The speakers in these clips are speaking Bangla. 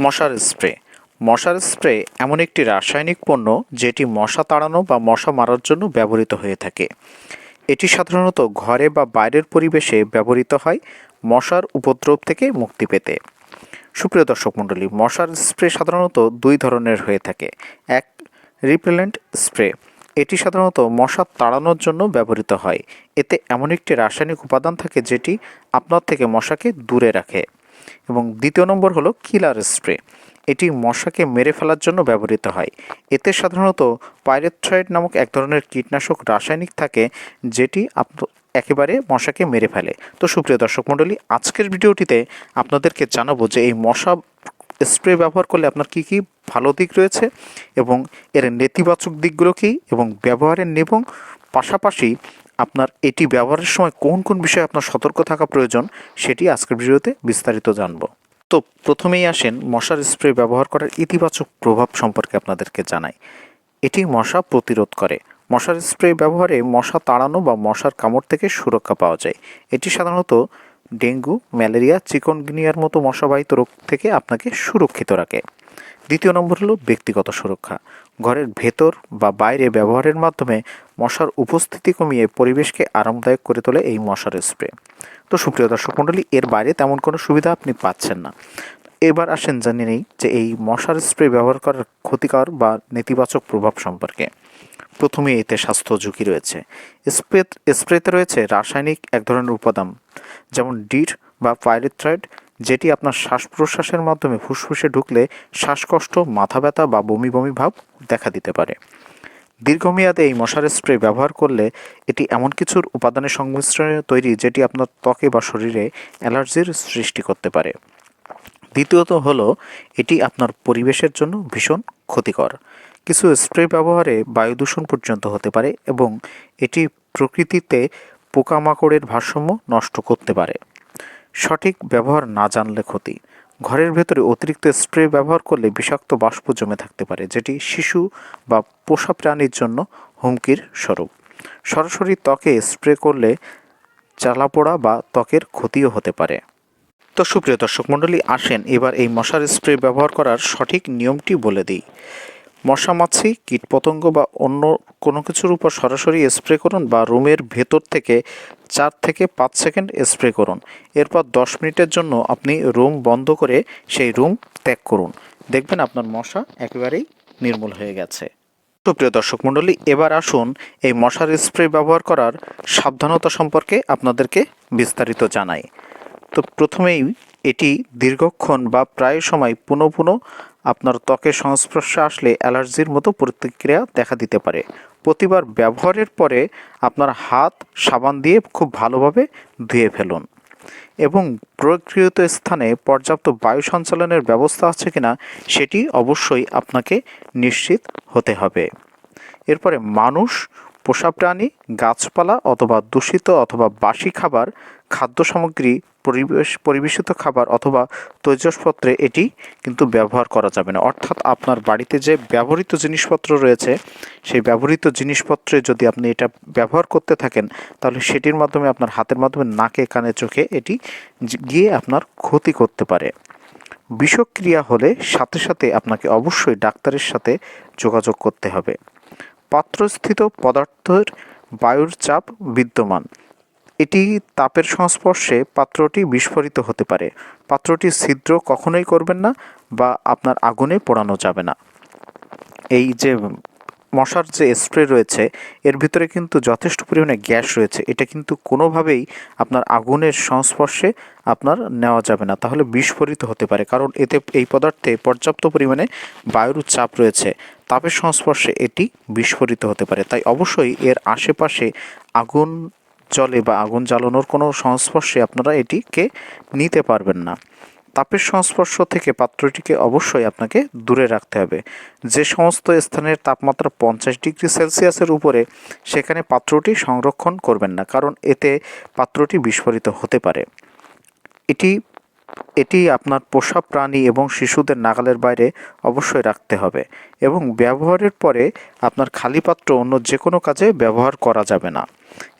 মশার স্প্রে। মশার স্প্রে এমন একটি রাসায়নিক পণ্য যেটি মশা তাড়ানো বা মশা মারার জন্য ব্যবহৃত হয়ে থাকে। এটি সাধারণত ঘরে বা বাইরের পরিবেশে ব্যবহৃত হয়, মশার উপদ্রব থেকে মুক্তি পেতে। সুপ্রিয় দর্শক মণ্ডলী, মশার স্প্রে সাধারণত দুই ধরনের হয়ে থাকে। এক, রিপেলেন্ট স্প্রে। এটি সাধারণত মশা তাড়ানোর জন্য ব্যবহৃত হয়। এতে এমন একটি রাসায়নিক উপাদান থাকে যেটি আপনার থেকে মশাকে দূরে রাখে। এবং দ্বিতীয় নম্বর হলো কিলার স্প্রে। এটি মশাকে মেরে ফেলার জন্য ব্যবহৃত হয়। এতে সাধারণত পাইরেথ্রয়েড নামক এক ধরনের কীটনাশক রাসায়নিক থাকে, যেটি আপ একেবারে মশাকে মেরে ফেলে। তো সুপ্রিয় দর্শক মণ্ডলী, আজকের ভিডিওটিতে আপনাদেরকে জানাব যে এই মশা স্প্রে ব্যবহার করলে আপনার কী কী ভালো দিক রয়েছে এবং এর নেতিবাচক দিকগুলো কী এবং ব্যবহারের এবং পাশাপাশি আপনার এটি ব্যবহারের সময় কোন কোন বিষয়ে আপনার সতর্ক থাকা প্রয়োজন সেটি আজকের ভিডিওতে বিস্তারিত জানব। তো প্রথমেই আসেন মশার স্প্রে ব্যবহার করার ইতিবাচক প্রভাব সম্পর্কে আপনাদেরকে জানাই। এটি মশা প্রতিরোধ করে। মশার স্প্রে ব্যবহারে মশা তাড়ানো বা মশার কামড় থেকে সুরক্ষা পাওয়া যায়। এটি সাধারণত ডেঙ্গু, ম্যালেরিয়া, চিকনগুনিয়ার মতো মশাবাহিত রোগ থেকে আপনাকে সুরক্ষিত রাখে। দ্বিতীয় নম্বর হলো ব্যক্তিগত সুরক্ষা। ঘরের ভেতর বা বাইরে ব্যবহারের মাধ্যমে মশার উপস্থিতি কমিয়ে পরিবেশকে আরামদায়ক করে তোলে এই মশার স্প্রে। তো সুপ্রিয় দর্শক মণ্ডলী, এর বাইরে তেমন কোনো সুবিধা আপনি পাচ্ছেন না। এবার আসেন জানি নেই যে এই মশার স্প্রে ব্যবহার করার ক্ষতিকর বা নেতিবাচক প্রভাব সম্পর্কে। প্রথমে এতে স্বাস্থ্য ঝুঁকি রয়েছে। স্প্রে স্প্রেতে রয়েছে রাসায়নিক এক ধরনের উপাদান, যেমন ডিট বা পাইরেথ্রয়েড যেটি আপনার শ্বাস প্রশ্বাসের মাধ্যমে ফুসফুসে ঢুকলে শ্বাসকষ্ট, মাথা ব্যথা বা বমি বমি ভাব দেখা দিতে পারে। দীর্ঘমেয়াদে এই মশার স্প্রে ব্যবহার করলে এটি এমন কিছুর উপাদানের সংমিশ্রণে তৈরি যেটি আপনার ত্বকে বা শরীরে অ্যালার্জির সৃষ্টি করতে পারে। দ্বিতীয়ত হলো, এটি আপনার পরিবেশের জন্য ভীষণ ক্ষতিকর। কিছু স্প্রে ব্যবহারে বায়ু দূষণ পর্যন্ত হতে পারে এবং এটি প্রকৃতিতে পোকামাকড়ের ভারসাম্য নষ্ট করতে পারে। সঠিক ব্যবহার না জানলে ক্ষতি। ঘরের ভেতরে অতিরিক্ত স্প্রে ব্যবহার করলে বিষাক্ত বাষ্প জমে থাকতে পারে, যেটি শিশু বা পোষা প্রাণীর জন্য হুমকির স্বরূপ। সরাসরি ত্বকে স্প্রে করলে জ্বালাপোড়া বা ত্বকের ক্ষতিও হতে পারে। তো সুপ্রিয় দর্শক মণ্ডলী, আসেন এবার এই মশার স্প্রে ব্যবহার করার সঠিক নিয়মটি বলে দিই। মশা মাছি কীটপতঙ্গ বা অন্য কোনো কিছুর উপর সরাসরি স্প্রে করুন বা রুমের ভেতর থেকে চার থেকে পাঁচ সেকেন্ড স্প্রে করুন। এরপর দশ মিনিটের জন্য আপনি রুম বন্ধ করে সেই রুম ত্যাগ করুন। দেখবেন আপনার মশা একেবারেই নির্মূল হয়ে গেছে। সুপ্রিয় দর্শক মণ্ডলী, এবার আসুন এই মশার স্প্রে ব্যবহার করার সাবধানতা সম্পর্কে আপনাদেরকে বিস্তারিত জানাই। তো প্রথমেই এটি দীর্ঘক্ষণ বা প্রায় সময় পুনঃ পুনঃ আপনার ত্বকের সংস্পর্শে আসলে অ্যালার্জির মতো প্রতিক্রিয়া দেখা দিতে পারে। প্রতিবার ব্যবহারের পরে আপনার হাত সাবান দিয়ে খুব ভালোভাবে ধুয়ে ফেলুন। এবং প্রয়োগকৃত স্থানে পর্যাপ্ত বায়ু সঞ্চালনের ব্যবস্থা আছে কিনা সেটি অবশ্যই আপনাকে নিশ্চিত হতে হবে। এরপরে মানুষ পোষা প্রাণী, গাছপালা অথবা দূষিত অথবা বাসি খাবার খাদ্য সামগ্রী পরিবেশ, পরিবেশিত খাবার অথবা তৈজসপত্রে এটি কিন্তু ব্যবহার করা যাবে না। অর্থাৎ আপনার বাড়িতে যে ব্যবহৃত জিনিসপত্র রয়েছে, সেই ব্যবহৃত জিনিসপত্রে যদি আপনি এটা ব্যবহার করতে থাকেন, তাহলে সেটির মাধ্যমে আপনার হাতের মাধ্যমে, নাকে, কানে, চোখে এটি গিয়ে আপনার ক্ষতি করতে পারে। বিষক্রিয়া হলে সাথে সাথে আপনাকে অবশ্যই ডাক্তারের সাথে যোগাযোগ করতে হবে। পাত্রস্থিত পদার্থের বায়ুর চাপ বিদ্যমান। এটি তাপের সংস্পর্শে পাত্রটি বিস্ফোরিত হতে পারে। পাত্রটি ছিদ্র কখনোই করবেন না বা আপনার আগুনে পোড়ানো যাবে না। এই যে মশার যে স্প্রে রয়েছে, এর ভিতরে কিন্তু যথেষ্ট পরিমাণে গ্যাস রয়েছে। এটা কিন্তু কোনোভাবেই আপনার আগুনের সংস্পর্শে আপনার নেওয়া যাবে না। তাহলে বিস্ফোরিত হতে পারে, কারণ এতে এই পদার্থে পর্যাপ্ত পরিমাণে বায়ুর চাপ রয়েছে। তাপের সংস্পর্শে এটি বিস্ফোরিত হতে পারে। তাই অবশ্যই এর আশেপাশে আগুন জলে বা আগুন জ্বালানোর কোনো সংস্পর্শে আপনারা এটিকে নিতে পারবেন না। তাপের সংস্পর্শ থেকে পাত্রটিকে অবশ্যই আপনাকে দূরে রাখতে হবে। যে সমস্ত স্থানের তাপমাত্রা পঞ্চাশ ডিগ্রি সেলসিয়াসের উপরে, সেখানে পাত্রটি সংরক্ষণ করবেন না, কারণ এতে পাত্রটি বিস্ফোরিত হতে পারে। এটি এটি আপনার পোষা প্রাণী এবং শিশুদের নাগালের বাইরে অবশ্যই রাখতে হবে এবং ব্যবহারের পরে আপনার খালি পাত্র অন্য যে কোনো কাজে ব্যবহার করা যাবে না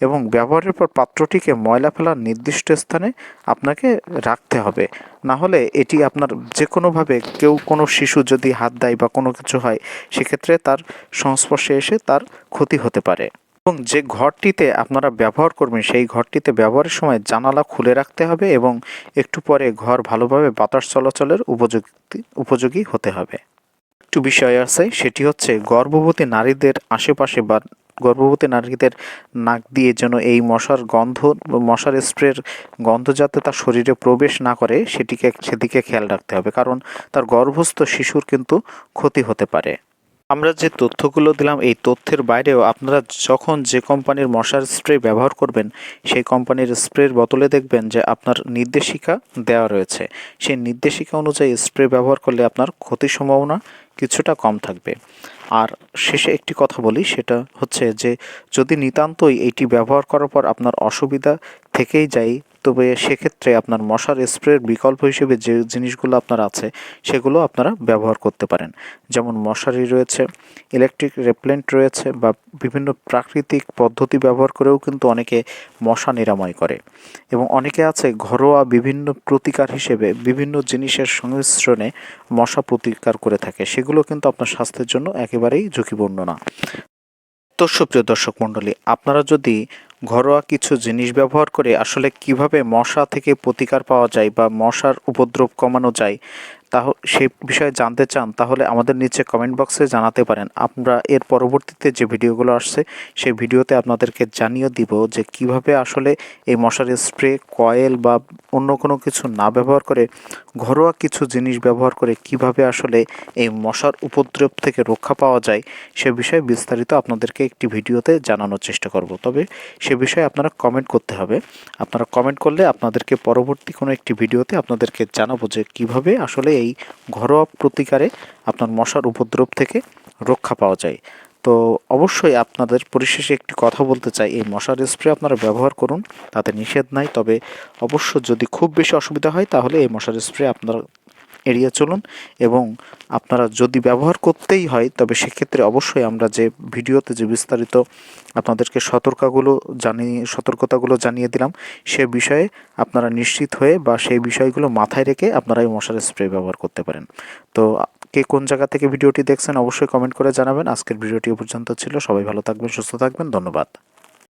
এবং ব্যবহারের পর পাত্রটিকে ময়লা ফেলার নির্দিষ্ট স্থানে আপনাকে রাখতে হবে। না হলে এটি আপনার যে কোনোভাবে কেউ কোনো শিশু যদি হাত দেয় বা কোনো কিছু হয়, সেক্ষেত্রে তার সংস্পর্শে এসে তার ক্ষতি হতে পারে। এবং যে ঘরটিতে আপনারা ব্যবহার করবেন, সেই ঘরটিতে ব্যবহারের সময় জানালা খুলে রাখতে হবে এবং একটু পরে ঘর ভালোভাবে বাতাস চলাচলের উপযোগী উপযোগী হতে হবে। একটু বিষয় আছে, সেটি হচ্ছে গর্ভবতী নারীদের আশেপাশে বা গর্ভবতী নারীদের নাক দিয়ে যেন এই মশার গন্ধ, মশার স্প্রের গন্ধ যাতে তার শরীরে প্রবেশ না করে, সেটিকে, সেদিকে খেয়াল রাখতে হবে। কারণ তার গর্ভস্থ শিশুর কিন্তু ক্ষতি হতে পারে। আমরা যে তথ্যগুলো দিলাম, এই তথ্যের বাইরেও আপনারা যখন যে কোম্পানির মশার স্প্রে ব্যবহার করবেন, সেই কোম্পানির স্প্রের বোতলে দেখবেন যে আপনার নির্দেশিকা দেওয়া রয়েছে। সেই নির্দেশিকা অনুযায়ী স্প্রে ব্যবহার করলে আপনার ক্ষতির সম্ভাবনা কিছুটা কম থাকবে। আর শেষে একটি কথা বলি, সেটা হচ্ছে যে যদি নিতান্তই এটি ব্যবহার করার পর আপনার অসুবিধা থেকেই যায় তবে সেক্ষেত্রে আপনার মশার স্প্রের বিকল্প হিসেবে যে জিনিসগুলো আপনার আছে, সেগুলো আপনারা ব্যবহার করতে পারেন। যেমন মশারি রয়েছে ইলেকট্রিক রেপলেন্ট রয়েছে বা বিভিন্ন প্রাকৃতিক পদ্ধতি ব্যবহার করেও কিন্তু অনেকে মশা নিরাময় করে। এবং অনেকে আছে ঘরোয়া বিভিন্ন প্রতিকার হিসেবে বিভিন্ন জিনিসের সংমিশ্রণে মশা প্রতিকার করে থাকে। সেগুলো কিন্তু আপনার স্বাস্থ্যের জন্য একেবারেই ঝুঁকিপূর্ণ না। তো সুপ্রিয় দর্শক মণ্ডলী, আপনারা যদি ঘরোয়া কিছু জিনিস ব্যবহার করে আসলে কীভাবে মশা থেকে প্রতিকার পাওয়া যায় বা মশার উপদ্রব কমানো যায়, তাহ, সে বিষয়ে জানতে চান, তাহলে আমাদের নিচে কমেন্ট বক্সে জানাতে পারেন। আমরা এর পরবর্তীতে যে ভিডিওগুলো আসছে, সেই ভিডিওতে আপনাদেরকে জানিয়ে দিব যে কীভাবে আসলে এই মশার স্প্রে কয়েল বা অন্য কোনো কিছু না ব্যবহার করে, ঘরোয়া কিছু জিনিস ব্যবহার করে কীভাবে আসলে এই মশার উপদ্রব থেকে রক্ষা পাওয়া যায়, সে বিষয়ে বিস্তারিত আপনাদেরকে একটি ভিডিওতে জানানোর চেষ্টা করব। তবে সে বিষয়ে আপনারা কমেন্ট করতে হবে। আপনারা কমেন্ট করলে আপনাদেরকে পরবর্তী কোনো একটি ভিডিওতে আপনাদেরকে জানাব যে কীভাবে আসলে এই ঘরোয়া প্রতিকারে আপনার মশার উপদ্রব থেকে রক্ষা পাওয়া যায়। তো অবশ্যই আপনাদের পরিশেষে একটি কথা বলতে চাই। এই মশার স্প্রে আপনারা ব্যবহার করুন, তাতে নিষেধ নাই, তবে অবশ্য যদি খুব বেশি অসুবিধা হয়, তাহলে এই মশার স্প্রে আপনারা এড়িয়ে চলুন এবং আপনারা যদি ব্যবহার করতেই হয়, তবে সেক্ষেত্রে অবশ্যই আমরা যে ভিডিওতে যে বিস্তারিত আপনাদেরকে সতর্কগুলো জানিয়ে, সতর্কতাগুলো জানিয়ে দিলাম, সে বিষয়ে আপনারা নিশ্চিত হয়ে বা সেই বিষয়গুলো মাথায় রেখে আপনারা এই মশার স্প্রে ব্যবহার করতে পারেন। তো কে কোন জায়গা থেকে ভিডিওটি দেখছেন অবশ্যই কমেন্ট করে জানাবেন। আজকের ভিডিওটি পর্যন্ত ছিল। সবাই ভালো থাকবেন, সুস্থ থাকবেন। ধন্যবাদ।